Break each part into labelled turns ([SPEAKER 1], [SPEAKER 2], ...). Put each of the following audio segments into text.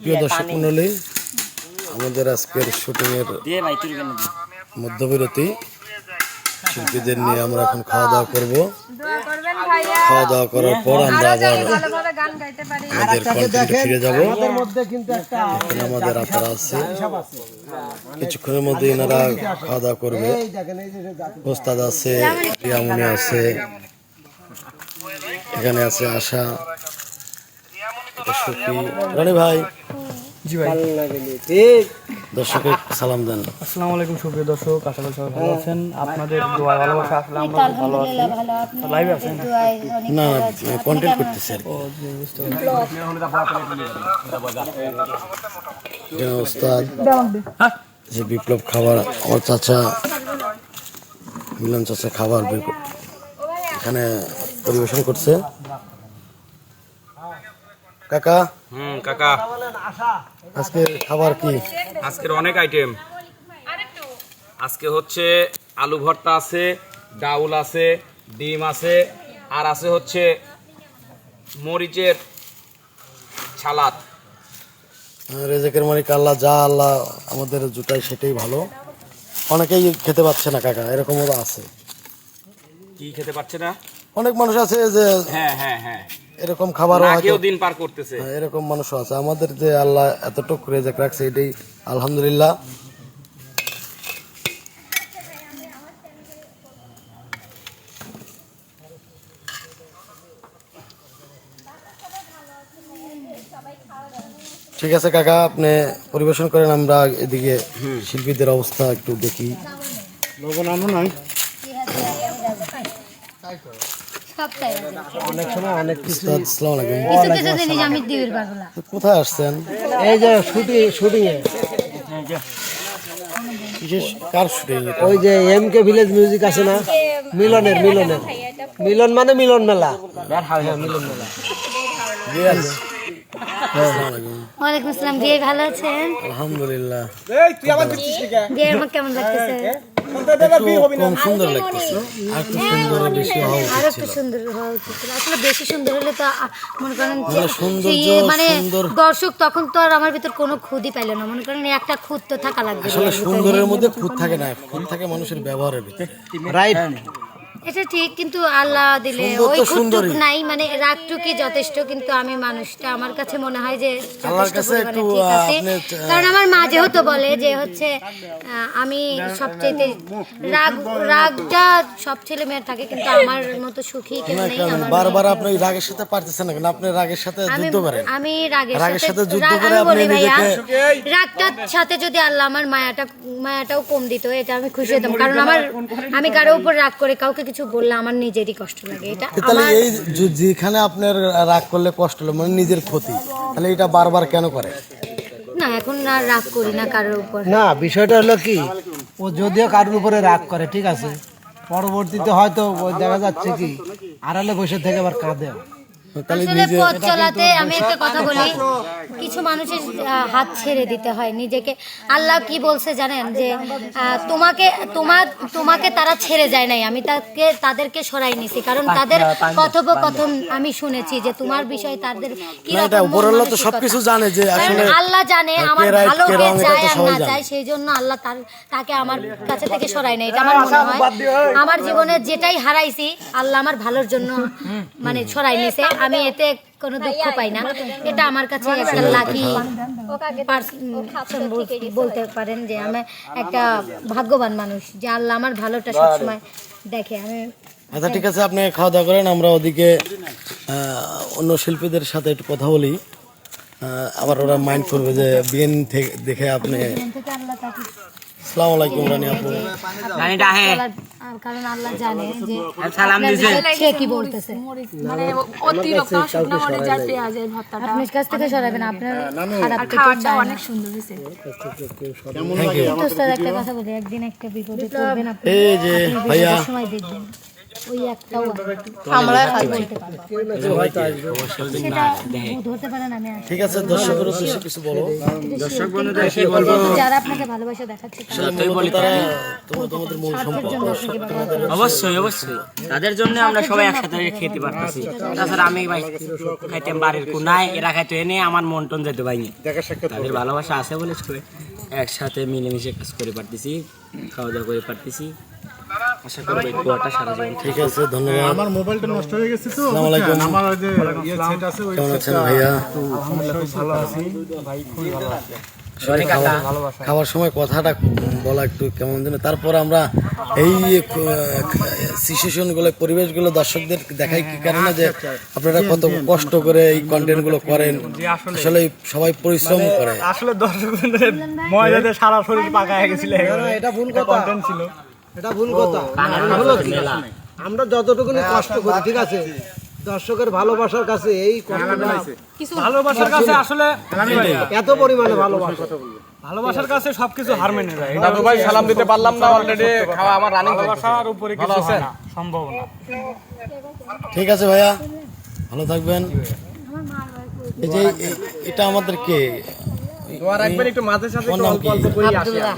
[SPEAKER 1] প্রিয় দর্শক মন্ডলী আমাদের আজকের শুটিং এর
[SPEAKER 2] দিয়ে ভাই তুই কেন দিয়ে।
[SPEAKER 1] মধ্যবিরতি। শিল্পীদের নিয়ে আমরা এখন খাওয়া দাওয়া করব।
[SPEAKER 3] দোয়া করবেন ভাইয়া।
[SPEAKER 1] খাওয়া দাওয়া করার পর আমরা আবার
[SPEAKER 3] যেন ভালোভাবে গান গাইতে পারি।
[SPEAKER 1] আমাদের কন্টেন্টে ফিরে যাব। এখানে আমাদের আপারা আছে। কিছুক্ষণের মধ্যে এনারা খাওয়া দাওয়া করবে। ওস্তাদ আছে রিয়ামনি আছে। এখানে আছে আশা। সুখী রনি ভাই।
[SPEAKER 4] জি ভাই।
[SPEAKER 1] দর্শকের সালাম দেন।
[SPEAKER 4] আসসালামু আলাইকুম সুপ্রিয় দর্শক। আশা করি সবাই ভালো আছেন। আপনাদের দোয়া ভালোবাসা আসলে আমরা ভালো আছি লাইভে আছেন।
[SPEAKER 1] না না কন্টেন্ট করতেছে আর কি। ওস্তাদ। যে বিপ্লব খাবার আমার চাচা মিলন চাচা খাবার এখানে পরিবেশন করছে। কাকা?
[SPEAKER 5] হুম কাকা।
[SPEAKER 1] আজকে খাবার কি?
[SPEAKER 5] আজকের অনেক আইটেম আজকে হচ্ছে আলু ভর্তা আছে ডাউল আছে ডিম আছে আর আছে হচ্ছে মরিচের ছালাদ।
[SPEAKER 1] রেজেকের মালিক আল্লাহ যা আল্লাহ আমাদের জুটাই সেটাই ভালো। অনেকেই খেতে পাচ্ছে না কাকা এরকমও আছে।
[SPEAKER 5] কি খেতে পারছে না?
[SPEAKER 1] অনেক মানুষ আছে যে
[SPEAKER 5] হ্যাঁ হ্যাঁ হ্যাঁ।
[SPEAKER 1] এরকম খাবারও
[SPEAKER 5] না দিন পার করতেছে।
[SPEAKER 1] হ্যাঁ, এরকম মানুষও আছে। আমাদের যে আল্লাহ এতটুক রেজেক রাখছে এটাই আলহামদুলিল্লাহ। ঠিক আছে কাকা আপনি পরিবেশন করেন আমরা এদিকে শিল্পীদের অবস্থা একটু দেখি।
[SPEAKER 3] সবটাই
[SPEAKER 6] অনেক সময় অনেক কিছু
[SPEAKER 1] উস্তাদ, আসসালামু আলাইকুম
[SPEAKER 3] কিছু কিছু জিনিস আমি দিবির পাগলা।
[SPEAKER 1] কোথায় আসছেন?
[SPEAKER 6] এই যে শুটিং শুটিং এ
[SPEAKER 1] বিশেষ কার শুটিং?
[SPEAKER 6] ওই যে এম কে ভিলেজ মিউজিক আছে না? মিলনের মিলনের। মিলন মানে মিলন মেলা। হ্যাঁ মিলন মেলা।
[SPEAKER 3] ওয়ালাইকুম আসসালাম। দিয়ে ভালো আছেন?
[SPEAKER 1] আলহামদুলিল্লাহ।
[SPEAKER 3] আমার কেমন লাগতেছে?
[SPEAKER 1] একটু কম সুন্দর লাগতেছে। আর একটু সুন্দর বেশি হওয়া উচিত আরও
[SPEAKER 3] একটু সুন্দর হওয়া উচিত আসলে বেশি সুন্দর হলে তো মনে করেন
[SPEAKER 1] মানে
[SPEAKER 3] ইয়ে মানে দর্শক তখন তো আর আমার ভিতর কোনো খুদই পাইলো না। মনে করেন একটা খুদ তো থাকা লাগবে।
[SPEAKER 1] আসলে সুন্দরের মধ্যে খুঁত থাকে না খুঁত থাকে মানুষের ব্যবহারের ভিতরে।
[SPEAKER 6] রাইট
[SPEAKER 3] এটা ঠিক কিন্তু আল্লাহ দিলে ওই
[SPEAKER 1] তো
[SPEAKER 3] নাই মানে রাগটুকি যথেষ্ট কিন্তু আমি মানুষটা আমার কাছে মনে হয় যে কারণ আমার মা যেহেতু বলে যে হচ্ছে আমি সবচেয়ে রাগ রাগটা সব ছেলে মেয়ের থাকে কিন্তু আমার মতো সুখী কেউ নেই আমার
[SPEAKER 1] বারবার আপনি রাগের সাথে পারতেছেন না কেন আপনি রাগের সাথে যুদ্ধ করেন।
[SPEAKER 3] আমি রাগের সাথে
[SPEAKER 1] যুদ্ধ করে আপনি নিজেকে-
[SPEAKER 3] রাগটার সাথে যদি আল্লাহ আমার মায়াটা মায়াটাও কম দিত এটা আমি খুশি হতাম। কারণ আমার আমি কারও উপর রাগ করে কাউকে কিছু বললে আমার নিজেরই কষ্ট লাগে। এটা
[SPEAKER 1] তাহলে এই যে- যেখানে আপনার রাগ করলে কষ্ট হলো মানে নিজের ক্ষতি তাহলে এটা বারবার কেন করে?
[SPEAKER 3] না এখন আর রাগ করি না কারোর উপর।
[SPEAKER 6] না বিষয়টা হলো কি ও যদিও কারোর উপরে রাগ করে ঠিক আছে পরবর্তীতে হয়তো দেখা যাচ্ছে কি আড়ালে বসে থেকে আবার কাঁদে
[SPEAKER 3] আসলে পথ চলাতে আমি একটা কথা বলি। কিছু মানুষের হাত ছেড়ে দিতে হয় নিজেকে। আল্লাহ কি বলছে জানেন যে তোমাকে তোমার তোমাকে তারা ছেড়ে যায় নাই। আমি তাকে তাদেরকে সরাই নিছি। কারণ তাদের কথোপকথন আমি শুনেছি যে তোমার বিষয়ে তাদের কি
[SPEAKER 1] তো সবকিছু জানে যে আসলে
[SPEAKER 3] আল্লাহ জানে আমার ভালো
[SPEAKER 1] কে
[SPEAKER 3] চায় আর না। চায় সেই জন্য আল্লাহ তার তাকে আমার কাছে থেকে সরাই নাই এটা আমার মনে হয়। আমার জীবনে যেটাই হারাইছি আল্লাহ আমার ভালোর জন্য মানে সরাই নিছে। আমি এতে কোনো দুঃখ পাই না। এটা আমার কাছে একটা লাকি বলতে পারেন যে আমি একটা ভাগ্যবান মানুষ যে আল্লাহ আমার ভালোটা সবসময় দেখে। আমি
[SPEAKER 1] আচ্ছা ঠিক আছে আপনি খাওয়া দাওয়া করেন আমরা ওদিকে অন্য শিল্পীদের সাথে একটু কথা বলি। আবার ওরা মাইন্ড করবে যে বিএন থেকে দেখে আপনি আসসালামু আলাইকুম রানী আপু।
[SPEAKER 2] রানী হে
[SPEAKER 3] আর কারণ আল্লাহ জানে যে
[SPEAKER 2] সালাম দিছে
[SPEAKER 3] সে কি বলতেছে?
[SPEAKER 7] মানে অতিরিক্ত শুকনো ভর্তাটা
[SPEAKER 3] আপনার কাছ থেকে সরাবেন আপনার খারাপ
[SPEAKER 7] খাওয়াটা অনেক সুন্দর হয়েছে।
[SPEAKER 3] একটা কথা বলি একদিন একটা বিপদে পড়বেন আপনি।
[SPEAKER 1] এই যে ভাইয়া।
[SPEAKER 3] সময় দেখবেন। ওই একটাও
[SPEAKER 7] আমরা খাব
[SPEAKER 3] বলতে পারে সেটা ধরতে পারেন আমি
[SPEAKER 1] ঠিক আছে দর্শকের উদ্দেশ্যে কিছু বলো।
[SPEAKER 5] দর্শক বন্ধুদের কি বলব?
[SPEAKER 3] যারা আপনাকে ভালোবাসা দেখাচ্ছে তারা
[SPEAKER 1] মূলত তোমরা তোমাদের মূল সম্পর্ক
[SPEAKER 3] জন্য আপনাকে ভালোবাসে।
[SPEAKER 2] অবশ্যই অবশ্যই। তাদের জন্য আমরা সবাই একসাথে খেতে পারতেছি। তাছাড়া আমি ভাই খাইতাম বাড়ির কোনায় এরা খাইতো এনে আমার মন টন যেতে পাইনি তাদের ভালোবাসা আছে বলে একসাথে মিলেমিশে কাজ করে পারতেছি খাওয়া দাওয়া করে পারতেছি। আশা করব এই দোয়াটা সারা জীবন
[SPEAKER 1] ঠিক আছে ধন্যবাদ।
[SPEAKER 8] আমার মোবাইলটা নষ্ট হয়ে গেছে তো।
[SPEAKER 1] আসসালামু আলাইকুম।
[SPEAKER 8] আমার ওই যে ইয়ে সেট আছে ওই
[SPEAKER 1] কেমন আছেন ভাইয়া আসলে খাওয়া- খাওয়ার সময় কথাটা বলা একটু কেমন যেন। তারপর আমরা এই সিচুয়েশনগুলো পরিবেশগুলো দর্শকদের দেখাই কি কারণে যে আপনারা কত কষ্ট করে এই কন্টেন্টগুলো করেন। আসলে সবাই পরিশ্রম করে।
[SPEAKER 4] আসলে দর্শকদের ময়দাতে সারা শরীর পাকা হয়ে গেছিল।
[SPEAKER 6] এটা ভুল কথা।
[SPEAKER 4] ছিল।
[SPEAKER 6] এটা ভুল কথা। হলো আমরা যতটুকুনি কষ্ট করি ঠিক আছে? দর্শকের ভালোবাসার কাছে এই
[SPEAKER 4] ভালোবাসার কাছে আসলে
[SPEAKER 6] এত পরিমাণে ভালোবাসা।
[SPEAKER 4] ভালোবাসার কাছে সবকিছু হার মেনে যায়।
[SPEAKER 5] দাদু ভাই সালাম দিতে পারলাম না অলরেডি খাওয়া আমার রানিং
[SPEAKER 4] ভালোবাসার উপরে কিছু হয় না। সম্ভব না
[SPEAKER 1] ঠিক আছে ভাইয়া ভালো থাকবেন। এই যে এটা আমাদের কে?
[SPEAKER 5] দোয়া রাখবেন একটু মাঝে সাথে
[SPEAKER 1] তোমার নাম কি?
[SPEAKER 3] আব্দুল্লাহ।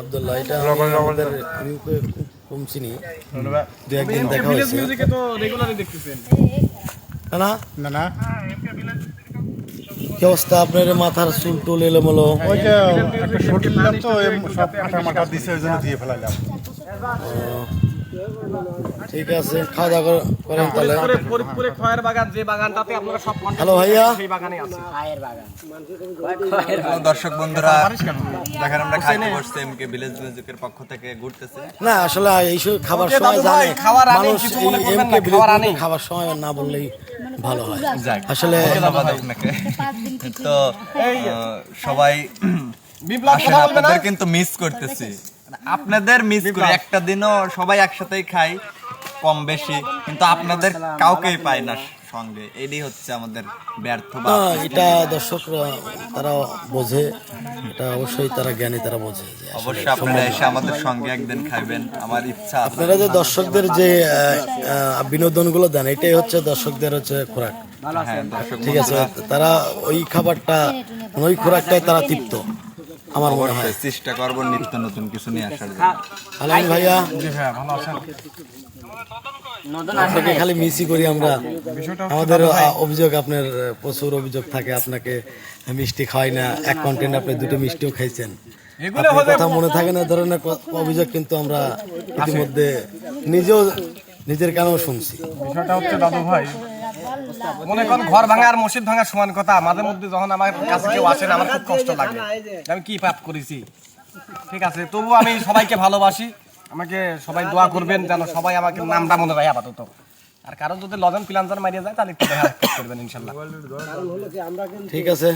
[SPEAKER 1] আব্দুল্লাহ এটা আমাদের আমি খুব কম চিনি। দু একদিন দেখা হয়েছে।
[SPEAKER 4] মিউজিকে তো রেগুলারই দেখতেছেন।
[SPEAKER 1] না
[SPEAKER 8] না না।
[SPEAKER 1] কি অবস্থা আপনার মাথার চুল টুল এলোমেলো?
[SPEAKER 8] ওই যে একটা শর্ট নিলাম তো ওই সব আটা মাটা দিছে ওই জন্য দিয়ে ফেলাইলাম।
[SPEAKER 1] ঠিক আছে খাওয়া দাওয়া করেন তাহলে।
[SPEAKER 4] ফরিদপুরে খয়ের বাগান যে বাগানটাতে আপনারা সব
[SPEAKER 1] হ্যালো ভাইয়া।
[SPEAKER 4] সেই বাগানে। আছে
[SPEAKER 9] দর্শক বন্ধুরা দেখেন আমরা খাইতে বসছি এমকে ভিলেজ মিউজিকের পক্ষ থেকে ঘুরতেছে।
[SPEAKER 1] না আসলে এইসব খাবার সময় জানে। মানুষ
[SPEAKER 5] মনে
[SPEAKER 1] এমকে খাবার সময় না বললেই ভালো হয়। আসলে
[SPEAKER 9] ধন্যবাদ আপনাকে তো সবাই
[SPEAKER 5] বিপ্লব
[SPEAKER 9] আসেন
[SPEAKER 5] কথা বলবে না?
[SPEAKER 9] আপনাদের কিন্তু মিস করতেছি। আপনাদের মিস করি। একটা দিনও সবাই একসাথেই খাই। কম বেশি কিন্তু আপনাদের কাউকেই পাই না সঙ্গে। এটাই হচ্ছে আমাদের ব্যর্থ
[SPEAKER 1] এটা দর্শকরা তারা বোঝে এটা অবশ্যই তারা জ্ঞানী তারা বোঝে
[SPEAKER 9] অবশ্যই আপনারা এসে আমাদের সঙ্গে একদিন খাইবেন আমার ইচ্ছা
[SPEAKER 1] আপনারা যে দর্শকদের যে বিনোদনগুলো দেন এটাই হচ্ছে দর্শকদের হচ্ছে খোরাক।
[SPEAKER 9] হ্যাঁ
[SPEAKER 1] ঠিক আছে তারা ওই খাবারটা ওই খোরাকটাই তারা তৃপ্ত। আমার মনে হয়।
[SPEAKER 9] চেষ্টা করব নিত্য নতুন কিছু নিয়ে আসার জন্য।
[SPEAKER 1] আলামিন ভাইয়া? আপনাকে খালি মিসই করি আমরা। আমাদের অভিযোগ আপনার প্রচুর অভিযোগ থাকে আপনাকে মিষ্টি খাওয়াই না। এক কন্টেন্ট আপনি দুটো মিষ্টিও খাইছেন। কথা মনে থাকে না এ ধরনের অভিযোগ কিন্তু আমরা ইতিমধ্যে নিজেও নিজের কানেও শুনছি।
[SPEAKER 4] বিষয়টা হচ্ছে দাদু ভাই মনে করেন ঘর ভাঙা আর মসজিদ ভাঙা সমান কথা। মাঝে মধ্যে যখন আমার কাছে কেউ আসে আমার খুব কষ্ট লাগে। আমি কি পাপ করেছি? ঠিক আছে তবু আমি সবাইকে ভালোবাসি। আমাকে সবাই দোয়া করবেন যেন সবাই আমাকে নামটা মনে রাখে আপাতত। আর কারণ যদি লজন প্লান্সার মারিয়ে যায় তাহলে একটু দেখা করবেন ইনশাল্লাহ।
[SPEAKER 1] ঠিক আছে।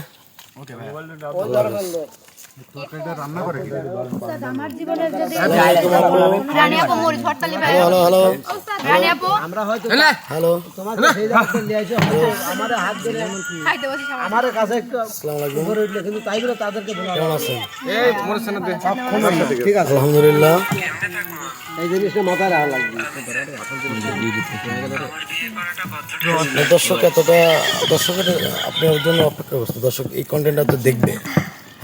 [SPEAKER 3] আমার জীবনের যদি
[SPEAKER 7] রানী আপু মরিচ ভর্তালি ভাই
[SPEAKER 1] হ্যালো হ্যালো
[SPEAKER 7] রানী আপু।
[SPEAKER 6] আমরা হয়তো
[SPEAKER 1] হ্যালো।
[SPEAKER 6] তোমাকে সেই জায়গাতে নিয়ে এসে আমার হাত ধরে
[SPEAKER 7] খাইতে বসে
[SPEAKER 6] আমার কাছে একটু
[SPEAKER 1] আসসালামু আলাইকুম।
[SPEAKER 6] উপরে উঠলে কিন্তু তাই বলে তাদেরকে বলা
[SPEAKER 1] কেমন আছেন?
[SPEAKER 4] এই মোর সামনে দে
[SPEAKER 6] ঠিক আছে।
[SPEAKER 1] আলহামদুলিল্লাহ।
[SPEAKER 6] এই জিনিসটা মাথায় রাখা লাগবে।
[SPEAKER 1] দর্শক এতটা দর্শকের আপনার জন্য অপেক্ষা করছে। দর্শক এই কন্টেন্টটা তো দেখবে।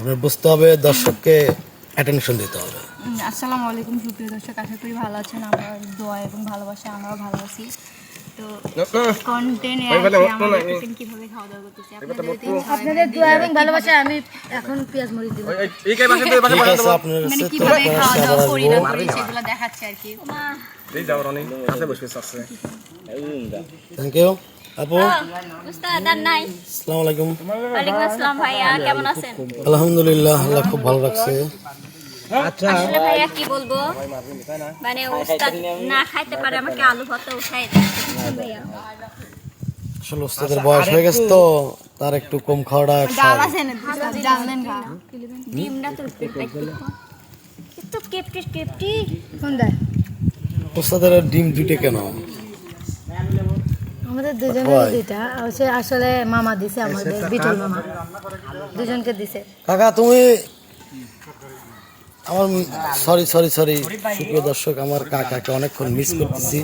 [SPEAKER 1] আপনার বুঝতে হবে দর্শককে অ্যাটেনশন দিতে হবে।
[SPEAKER 7] আসসালামু আলাইকুম সুপ্রিয় দর্শক আশা করি ভালো আছেন। আমার দোয়া এবং ভালোবাসা আমরাও ভালো আছি। তো কন্টেন্ট কীভাবে খাওয়া দাওয়া করতেছি আপনাদের যদি ইচ্ছা
[SPEAKER 3] আপনাদের দোয়া এবং ভালোবাসা আমি এখন পেঁয়াজ মরিচ দিব।
[SPEAKER 7] মানে কীভাবে খাওয়া দাওয়া করি না করি সেগুলো দেখাচ্ছি আর কি।
[SPEAKER 1] থ্যাংক ইউ আপু?
[SPEAKER 10] উস্তাদ নাই।
[SPEAKER 1] আসসালামু আলাইকুম
[SPEAKER 10] ওয়ালাইকুম আসসালাম ভাইয়া কেমন আছেন?
[SPEAKER 1] আলহামদুলিল্লাহ আল্লাহ খুব ভালো রাখছে।
[SPEAKER 6] আচ্ছা।
[SPEAKER 10] আসলে ভাইয়া কি বলব? মানে উস্তাদ না খাইতে পারে আমাকে আলু ভর্তা উঠাই ভাইয়া
[SPEAKER 1] আসলে ওস্তাদের বয়স হয়ে গেছে তো তার একটু কম খাওয়াটা স্বাভাবিক।
[SPEAKER 7] জানলেন না
[SPEAKER 10] ডিমটা তো একটু কেপটি কেপটি
[SPEAKER 3] কোন দেয়
[SPEAKER 1] ওস্তাদের ডিম দুটে কেন?
[SPEAKER 3] আমাদের দুজনের দুইটা। হচ্ছে আসলে মামা দিছে আমাদের বিটল মামা। দুজনকে দিছে।
[SPEAKER 1] কাকা তুমি আমার সরি সরি সরি সুপ্রিয় দর্শক আমার কাকাকে অনেকক্ষণ মিস করতেছি।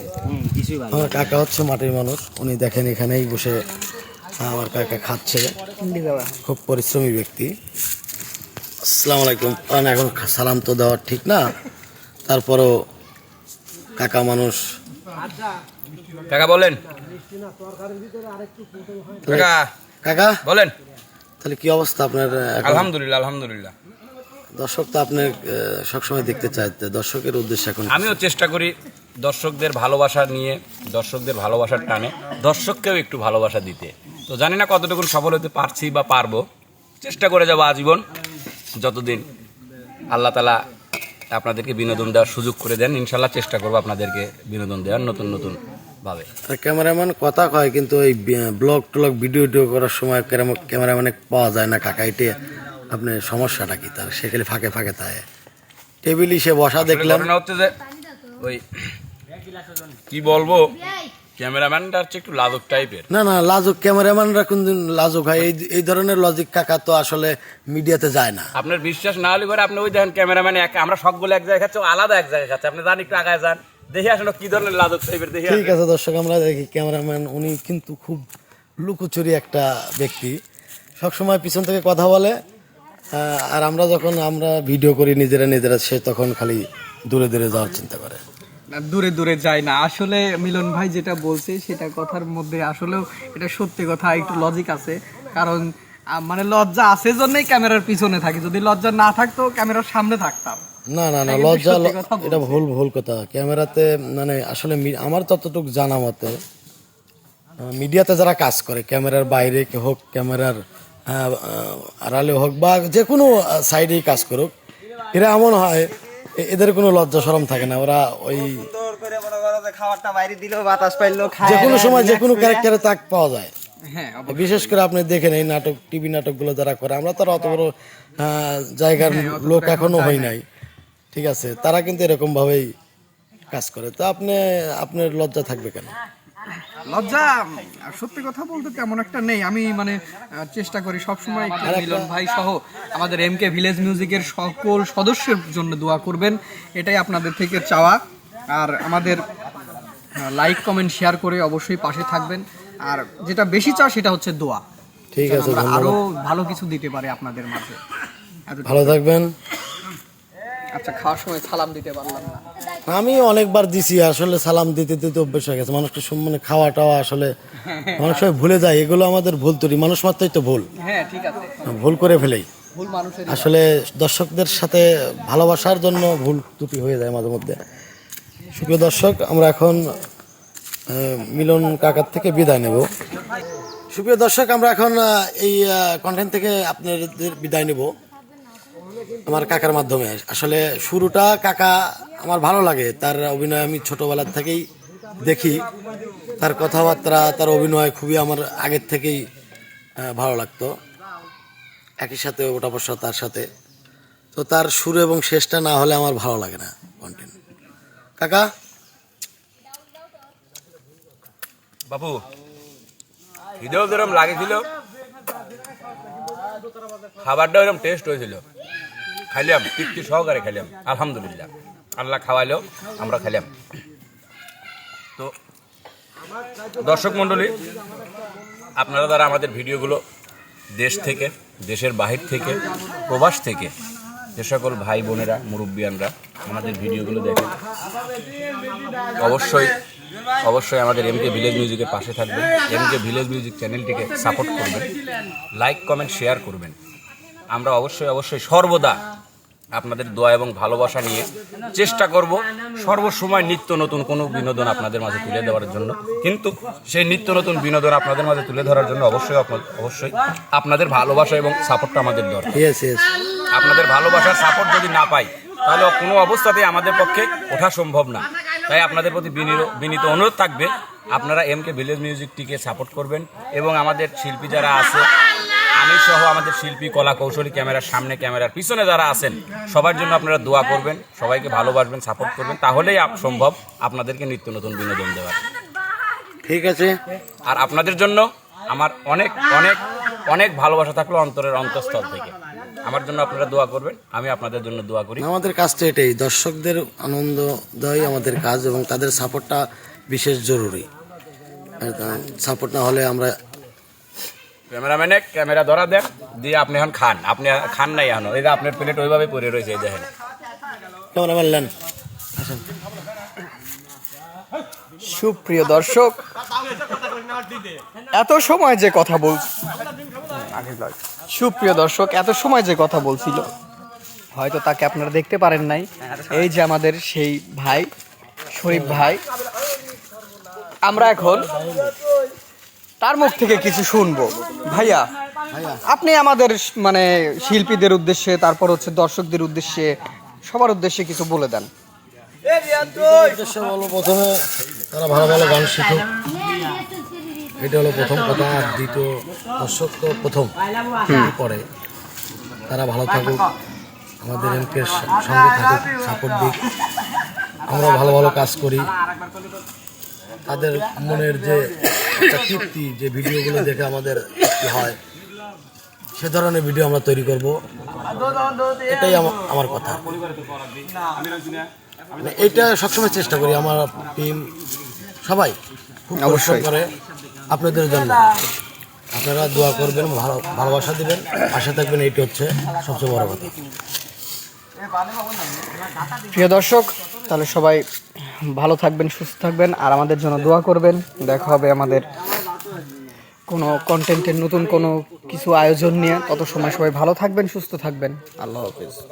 [SPEAKER 1] আমার কাকা হচ্ছে মাটির মানুষ উনি দেখেন এখানেই বসে আমার কাকা খাচ্ছে। খুব পরিশ্রমী ব্যক্তি। আসসালামু আলাইকুম। না, এখন সালাম তো দেওয়ার ঠিক না। তারপরও কাকা মানুষ
[SPEAKER 5] কাকা বলেন। কাকা।
[SPEAKER 1] কাকা।
[SPEAKER 5] বলেন।
[SPEAKER 1] তাহলে কি অবস্থা আপনার
[SPEAKER 5] আলহামদুলিল্লাহ আলহামদুলিল্লাহ।
[SPEAKER 1] দর্শক তো আপনার সবসময় দেখতে চায় দর্শকের উদ্দেশ্যে এখন
[SPEAKER 5] আমিও চেষ্টা করি দর্শকদের ভালোবাসা নিয়ে দর্শকদের ভালোবাসার টানে দর্শককেও একটু ভালোবাসা দিতে। তো জানি না কতটুকু সফল হতে পারছি বা পারব। চেষ্টা করে যাব আজীবন। যতদিন আল্লাহ তালা আপনাদেরকে বিনোদন দেওয়ার সুযোগ করে দেন ইনশাল্লাহ চেষ্টা করব আপনাদেরকে বিনোদন দেওয়ার নতুন নতুন ভাবে।
[SPEAKER 1] ক্যামেরাম্যান কথা কয় কিন্তু এই ব্লগ টলগ ভিডিও টিডিও করার সময় ক্যামেরা- ক্যামেরাম্যানে পাওয়া যায় না কাকা এটি আপনার সমস্যাটা কি তার? সেখানে ফাঁকে ফাঁকে তাই টেবিল সে বসা দেখলাম।
[SPEAKER 5] হচ্ছে যে ওই কি বলব ক্যামেরাম্যানটা হচ্ছে একটু লাজক টাইপের।
[SPEAKER 1] না না লাজুক ক্যামেরাম্যানরা লাজুক হয়। এই এই ধরনের লজিক কাকা তো আসলে মিডিয়াতে যায় না।
[SPEAKER 5] আপনার বিশ্বাস না হলে পরে আপনি ওই দেখেন ক্যামেরাম্যান এক আমরা সবগুলো এক জায়গায় খাচ্ছি আলাদা এক জায়গায় খাচ্ছে। আপনি জান একটু আগায় যান। দেখে আসলে কি ধরনের লাজক টাইপের দেখে
[SPEAKER 1] ঠিক আছে দর্শক আমরা দেখি ক্যামেরাম্যান উনি কিন্তু খুব লুকোচুরি একটা ব্যক্তি। সবসময় পিছন থেকে কথা বলে আর আমরা যখন আমরা ভিডিও করি নিজেরা নিজেরা সে তখন খালি দূরে দূরে যাওয়ার চিন্তা করে।
[SPEAKER 11] না, দূরে দূরে যায় না। আসলে মিলন ভাই যেটা বলছে সেটা কথার মধ্যে আসলেও এটা সত্যি কথা একটু লজিক আছে। কারণ মানে লজ্জা আছে জন্যই ক্যামেরার পিছনে থাকি। যদি লজ্জা না থাকতো ক্যামেরার সামনে থাকতাম।
[SPEAKER 1] না না না লজ্জা। এটা ভুল ভুল কথা। ক্যামেরাতে মানে আসলে আমার ততটুকু জানা মতে মিডিয়াতে যারা কাজ করে ক্যামেরার বাইরে হোক ক্যামেরার আহ, আড়ালে হোক বা যে কোনো সাইডেই কাজ করুক এরা এমন হয় এ- এদের কোনো লজ্জা সরম থাকে না। ওরা ওই
[SPEAKER 9] তোর করে মনে করো যে বাইরে দিলেও বাতাস পাইলো খায়
[SPEAKER 1] কোনো সময় যে কোনো ক্যারেক্টারে তাক পাওয়া যায়।
[SPEAKER 11] হ্যাঁ
[SPEAKER 1] বিশেষ করে আপনি দেখেন এই নাটক টিভি নাটকগুলো যারা করে আমরা তো আর অত বড় জায়গার লোক এখনও হই নাই। ঠিক আছে তারা কিন্তু এরকম ভাবেই কাজ করে। তো আপনি আপনার লজ্জা থাকবে কেন?
[SPEAKER 11] লজ্জা সত্যি কথা বলতে তেমন একটা নেই। আমি মানে চেষ্টা করি সবসময় মিলন ভাই সহ আমাদের এম কে ভিলেজ মিউজিকের সকল সদস্যের জন্য দোয়া করবেন। এটাই আপনাদের থেকে চাওয়া। আর আমাদের লাইক কমেন্ট শেয়ার করে অবশ্যই পাশে থাকবেন। আর যেটা বেশি চাও সেটা হচ্ছে দোয়া।
[SPEAKER 1] ঠিক আছে আরও
[SPEAKER 11] ভালো কিছু দিতে পারি আপনাদের মাঝে।
[SPEAKER 1] ভালো থাকবেন।
[SPEAKER 11] আচ্ছা খাওয়ার সময় সালাম দিতে পারলাম না।
[SPEAKER 1] আমি অনেকবার দিছি আসলে সালাম দিতে দিতে অভ্যেস হয়ে গেছে। মানুষকে সব মানে খাওয়া টাওয়া আসলে মানুষ সময় ভুলে যায়। এগুলো আমাদের ভুল তৈরি। মানুষ মাত্রই তো ভুল।
[SPEAKER 11] হ্যাঁ ঠিক আছে।
[SPEAKER 1] ভুল করে ফেলেই।
[SPEAKER 11] ভুল।
[SPEAKER 1] আসলে দর্শকদের সাথে ভালোবাসার জন্য ভুল ত্রুটি হয়ে যায় মাঝে মধ্যে। সুপ্রিয় দর্শক আমরা এখন মিলন কাকার থেকে বিদায় নেব। সুপ্রিয় দর্শক, আমরা এখন এই কন্টেন্ট থেকে আপনাদের বিদায় নেব। আমার কাকার মাধ্যমে। আসলে শুরুটা কাকা আমার ভালো লাগে। তার অভিনয় আমি ছোটবেলার থেকেই দেখি। তার কথাবার্তা, তার অভিনয় খুবই আমার আগের থেকেই ভালো লাগতো। একই সাথে ওটা বসা তার সাথে। তো তার শুরু এবং শেষটা না হলে আমার ভালো লাগে না কন্টেন্ট কাকা?
[SPEAKER 5] বাবু হৃদয় যেরকম লাগেছিল খাবারটা ওরকম টেস্ট হয়েছিল, খাইলাম, তৃপ্তি সহকারে খাইলাম, আলহামদুলিল্লাহ। আল্লাহ খাওয়াইলো আমরা খাইলাম। তো, দর্শক মণ্ডলী, আপনারা দ্বারা আমাদের ভিডিওগুলো দেশ থেকে, দেশের বাহির থেকে, প্রবাস থেকে, যে সকল ভাই বোনেরা মুরব্বিয়ানরা আমাদের ভিডিওগুলো দেখেন, অবশ্যই অবশ্যই আমাদের এমকে ভিলেজ মিউজিকের পাশে থাকবেন। এমকে ভিলেজ মিউজিক চ্যানেলটিকে সাপোর্ট করবেন। লাইক কমেন্ট শেয়ার করবেন। আমরা অবশ্যই অবশ্যই সর্বদা আপনাদের দোয়া এবং ভালোবাসা নিয়ে চেষ্টা করব সর্বসময় নিত্য নতুন কোনো বিনোদন আপনাদের মাঝে তুলে দেওয়ার জন্য। কিন্তু সেই নিত্য নতুন বিনোদন আপনাদের মাঝে তুলে ধরার জন্য অবশ্যই অবশ্যই আপনাদের ভালোবাসা এবং সাপোর্টটা আমাদের দরকার। আপনাদের ভালোবাসার সাপোর্ট যদি না পাই তাহলে কোনো অবস্থাতেই আমাদের পক্ষে ওঠা সম্ভব না। তাই আপনাদের প্রতি বিনীত- বিনীত অনুরোধ থাকবে আপনারা এম কে ভিলেজ মিউজিকটিকে সাপোর্ট করবেন এবং আমাদের শিল্পী যারা আছে আমি সহ আমাদের শিল্পী কলা কৌশলী ক্যামেরার সামনে ক্যামেরার পিছনে যারা আছেন সবার জন্য আপনারা দোয়া করবেন সবাইকে ভালোবাসবেন সাপোর্ট করবেন তাহলেই সম্ভব আপনাদেরকে নিত্য নতুন বিনোদন দেওয়ার।
[SPEAKER 1] ঠিক আছে।
[SPEAKER 5] আর আপনাদের জন্য আমার অনেক অনেক অনেক ভালোবাসা থাকল অন্তরের অন্তঃস্থল থেকে। আমার জন্য আপনারা দোয়া করবেন আমি আপনাদের জন্য দোয়া করি।
[SPEAKER 1] আমাদের কাজটা এটাই দর্শকদের আনন্দ দেওয়াই আমাদের কাজ এবং তাদের সাপোর্টটা বিশেষ জরুরি। সাপোর্ট না হলে আমরা
[SPEAKER 5] ক্যামেরাম্যানে ক্যামেরা ধরা দেন দিয়ে আপনি এখন খান। আপনি খান নাই এখন। এই যে আপনার প্লেট ওইভাবে পড়ে রয়েছে এই দেখেন।
[SPEAKER 1] ক্যামেরাম্যান নেন।
[SPEAKER 11] সুপ্রিয় দর্শক এত সময় যে কথা সুপ্রিয় দর্শক এত সময় যে কথা বলছিল হয়তো তাকে আপনারা দেখতে পারেন নাই। এই যে আমাদের সেই ভাই শরীফ ভাই আমরা এখন তার মুখ থেকে কিছু শুনব। ভাইয়া আপনি আমাদের মানে শিল্পীদের উদ্দেশ্যে তারপর হচ্ছে দর্শকদের উদ্দেশ্যে সবার উদ্দেশ্যে কিছু বলে দেন।
[SPEAKER 1] উদ্দেশ্য হলো প্রথমে তারা ভালো ভালো গান শিখুক। এটা হলো প্রথম কথা আর দ্বিতীয় দর্শক তো প্রথম। পরে তারা ভালো থাকুক আমাদের এমকে সঙ্গে থাকুক সাপোর্ট দিক। আমরা ভালো ভালো কাজ করি। তাদের মনের যে তৃপ্তি যে ভিডিওগুলো দেখে আমাদের হয় সে ধরনের ভিডিও আমরা তৈরি করব। এটাই আমা- আমার কথা। মানে এটা সবসময় চেষ্টা করি আমার টিম সবাই খুব পরিশ্রম করে। আপনাদের জন্য। আপনারা দোয়া করবেন, ভালো, ভালোবাসা দেবেন। আশা থাকবেন, এইটা হচ্ছে সবচেয়ে বড় কথা।
[SPEAKER 11] প্রিয় দর্শক, তাহলে সবাই ভালো থাকবেন, সুস্থ থাকবেন, আর আমাদের জন্য দোয়া করবেন। দেখা হবে আমাদের কোনো কন্টেন্টের নতুন কোনো কিছু আয়োজন নিয়ে। তত সময় সবাই ভালো থাকবেন, সুস্থ থাকবেন। আল্লাহ হাফিজ।